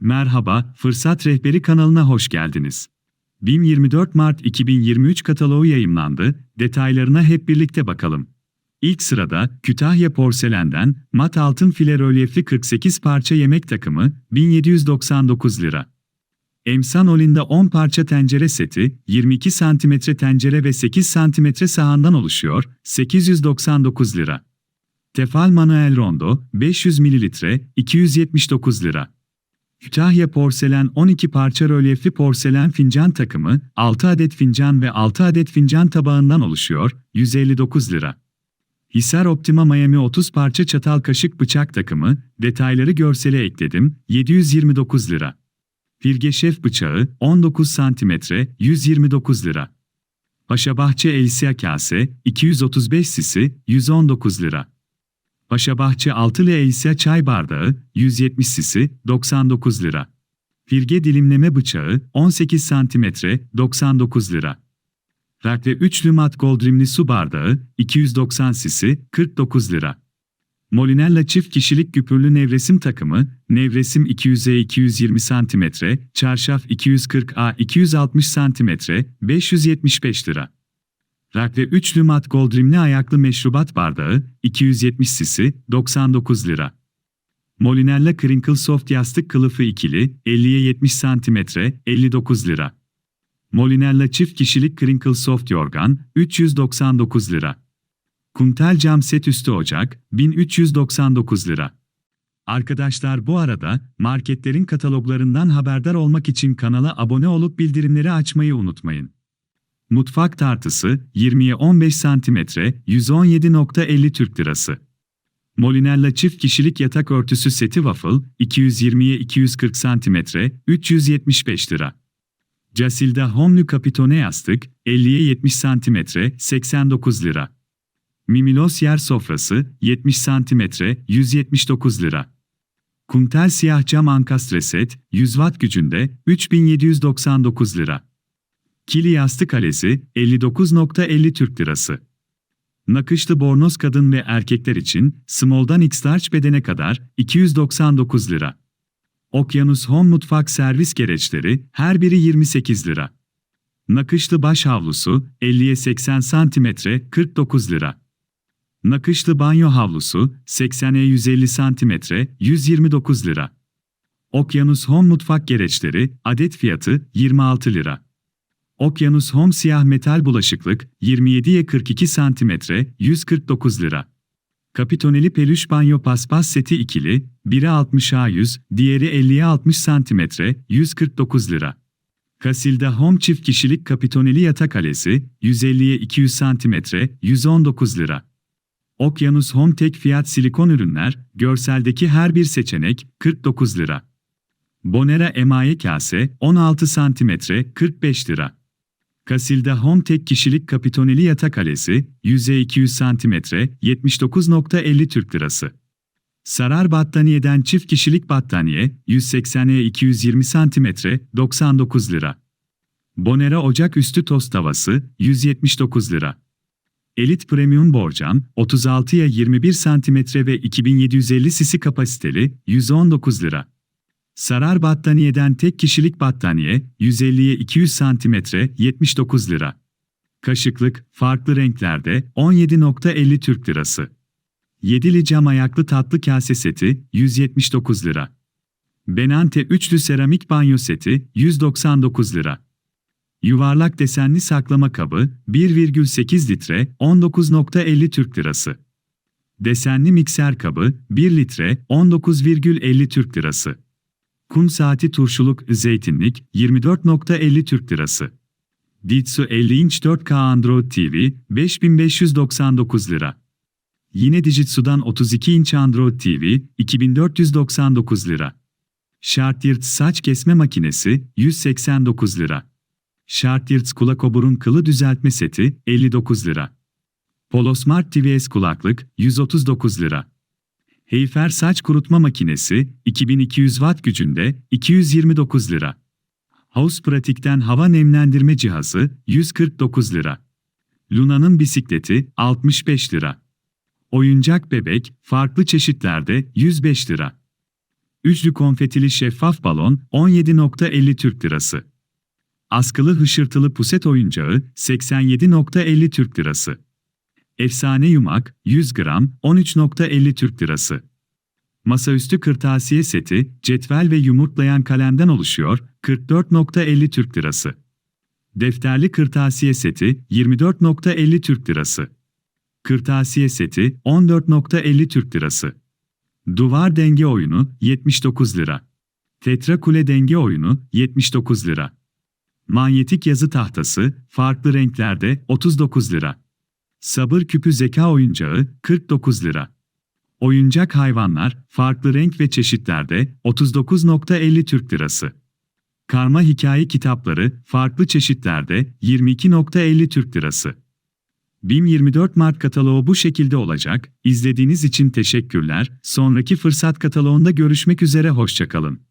Merhaba, Fırsat Rehberi kanalına hoş geldiniz. BİM 24 Mart 2023 kataloğu yayımlandı, detaylarına hep birlikte bakalım. İlk sırada Kütahya Porselen'den mat altın file rölyefli 48 parça yemek takımı 1799 lira. Emsan Olin'de 10 parça tencere seti, 22 cm tencere ve 8 cm sahandan oluşuyor, 899 lira. Tefal Manuel Rondo, 500 ml, 279 lira. Kütahya Porselen 12 parça rölyefli porselen fincan takımı, 6 adet fincan ve 6 adet fincan tabağından oluşuyor, 159 lira. Hisar Optima Miami 30 parça çatal kaşık bıçak takımı, detayları görsele ekledim, 729 lira. Firge Şef bıçağı, 19 cm, 129 lira. Paşabahçe Elsia kase, 235 sisi, 119 lira. Paşabahçe altılı Elsia çay bardağı, 170 sisi, 99 lira. Firge dilimleme bıçağı, 18 cm, 99 lira. Rakve üçlü mat goldrimli su bardağı, 290 sisi, 49 lira. Molinella çift kişilik güpürlü nevresim takımı, nevresim 200'e 220 cm, çarşaf 240'a 260 cm, 575 lira. Rakve üçlü mat goldrimli ayaklı meşrubat bardağı, 270 sisi, 99 lira. Molinella Crinkle Soft yastık kılıfı ikili, 50'ye 70 cm, 59 lira. Molinella çift kişilik Crinkle Soft yorgan, 399 lira. Kuntel cam set üstü ocak, 1399 lira. Arkadaşlar bu arada, marketlerin kataloglarından haberdar olmak için kanala abone olup bildirimleri açmayı unutmayın. Mutfak tartısı, 20'ye 15 cm, 117.50 Türk Lirası. Molinella çift kişilik yatak örtüsü seti waffle, 220'ye 240 cm, 375 lira. Casilda Homlu Capitone yastık, 50'ye 70 cm, 89 lira. Mimilos yer sofrası, 70 cm, 179 lira. Kuntel siyah cam ankastre set, 100 watt gücünde, 3799 lira. Kili yastık alesi, 59.50 Türk Lirası. Nakışlı bornoz kadın ve erkekler için, small'dan x-large bedene kadar, 299 lira. Okyanus Home mutfak servis gereçleri, her biri 28 lira. Nakışlı baş havlusu, 50'ye 80 cm, 49 lira. Nakışlı banyo havlusu, 80'e 150 cm, 129 lira. Okyanus Home mutfak gereçleri, adet fiyatı 26 lira. Okyanus Home siyah metal bulaşıklık, 27'ye 42 cm, 149 lira. Kapitoneli peluş banyo paspas seti ikili, biri 60'a 100, diğeri 50'ye 60 cm, 149 lira. Casilda Home çift kişilik kapitoneli yatak alesi, 150'ye 200 cm, 119 lira. Okyanus Home tek fiyat silikon ürünler, görseldeki her bir seçenek, 49 lira. Bonera emaye kase, 16 cm, 45 lira. Casilda Home tek kişilik kapitoneli yatak alesi, 100'e 200 cm, 79.50 Türk Lirası. Sarar battaniyeden çift kişilik battaniye, 180'e 220 cm, 99 lira. Bonera ocak üstü tost tavası, 179 lira. Elit Premium borcam, 36'ya 21 cm ve 2750 sisi kapasiteli, 119 lira. Sarar battaniyeden tek kişilik battaniye, 150'ye 200 cm, 79 lira. Kaşıklık, farklı renklerde, 17.50 Türk Lirası. Yedili cam ayaklı tatlı kase seti, 179 lira. Benante üçlü seramik banyo seti, 199 lira. Yuvarlak desenli saklama kabı, 1,8 litre, 19.50 Türk Lirası. Desenli mikser kabı, 1 litre, 19,50 Türk Lirası. Kum saati turşuluk, zeytinlik, 24.50 Türk Lirası. Ditsu 50 inç 4K Android TV, 5599 lira. Yine Digitsu'dan 32 inç Android TV, 2499 lira. Shartyrt saç kesme makinesi, 189 lira. Shartyrt kulak oburun kılı düzeltme seti, 59 lira. Polo Smart TVS kulaklık, 139 lira. Heyfer saç kurutma makinesi 2200 watt gücünde 229 lira. House Pratik'ten hava nemlendirme cihazı 149 lira. Luna'nın bisikleti 65 lira. Oyuncak bebek farklı çeşitlerde 105 lira. Üçlü konfetili şeffaf balon 17.50 Türk Lirası. Askılı hışırtılı puset oyuncağı 87.50 Türk Lirası. Efsane yumak 100 gram 13.50 Türk Lirası. Masaüstü kırtasiye seti, cetvel ve yumurtlayan kalemden oluşuyor 44.50 Türk Lirası. Defterli kırtasiye seti 24.50 Türk Lirası. Kırtasiye seti 14.50 Türk Lirası. Duvar denge oyunu 79 lira. Tetra kule denge oyunu 79 lira. Manyetik yazı tahtası farklı renklerde 39 lira. Sabır küpü zeka oyuncağı 49 lira. Oyuncak hayvanlar farklı renk ve çeşitlerde 39.50 Türk Lirası. Karma hikaye kitapları farklı çeşitlerde 22.50 Türk Lirası. BİM 24 Mart kataloğu bu şekilde olacak. İzlediğiniz için teşekkürler. Sonraki fırsat kataloğunda görüşmek üzere hoşçakalın.